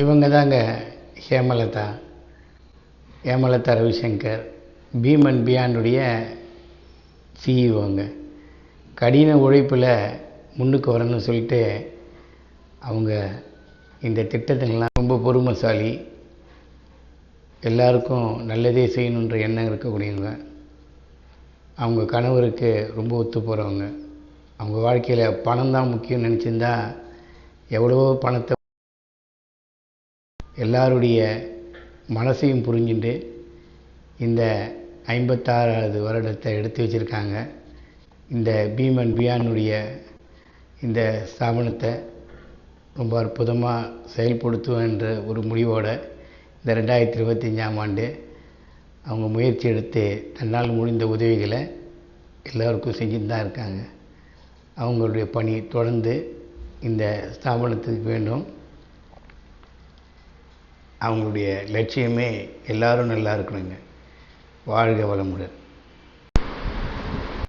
இவங்க தாங்க Hemalatha. Hemalatha Ravishankar. Beam and பியாண்டுடைய சிஇஓங்க. கடின உழைப்பில் முன்னுக்கு வரணும்னு சொல்லிட்டு அவங்க இந்த திட்டத்துக்கெல்லாம் ரொம்ப பொறுமைசாலி. எல்லாருக்கும் நல்லதே செய்யணுன்ற எண்ணம் இருக்கக்கூடியவங்க. அவங்க கணவருக்கு ரொம்ப ஒத்து போகிறவங்க அவங்க வாழ்க்கையில் பணம் தான் முக்கியம் நினச்சிருந்தா எவ்வளவோ பணத்தை எல்லாருடைய மனசையும் புரிஞ்சுட்டு இந்த ஐம்பத்தாறாவது வருடத்தை எடுத்து வச்சுருக்காங்க. இந்த பீமன் பியானுடைய இந்த ஸ்தாபனத்தை ரொம்ப அற்புதமாக செயல்படுத்துவோம் என்ற ஒரு முடிவோடு இந்த ரெண்டாயிரத்தி இருபத்தஞ்சாம் ஆண்டு அவங்க முயற்சி எடுத்து தன்னால் முடிந்த உதவிகளை எல்லோருக்கும் செஞ்சுட்டு தான் இருக்காங்க. அவங்களுடைய பணி தொடர்ந்து இந்த ஸ்தாபனத்துக்கு வேண்டும். அவங்களுடைய லட்சியமே எல்லாரும் நல்லா இருக்கணுங்க. வாழ்க வளமுடன்.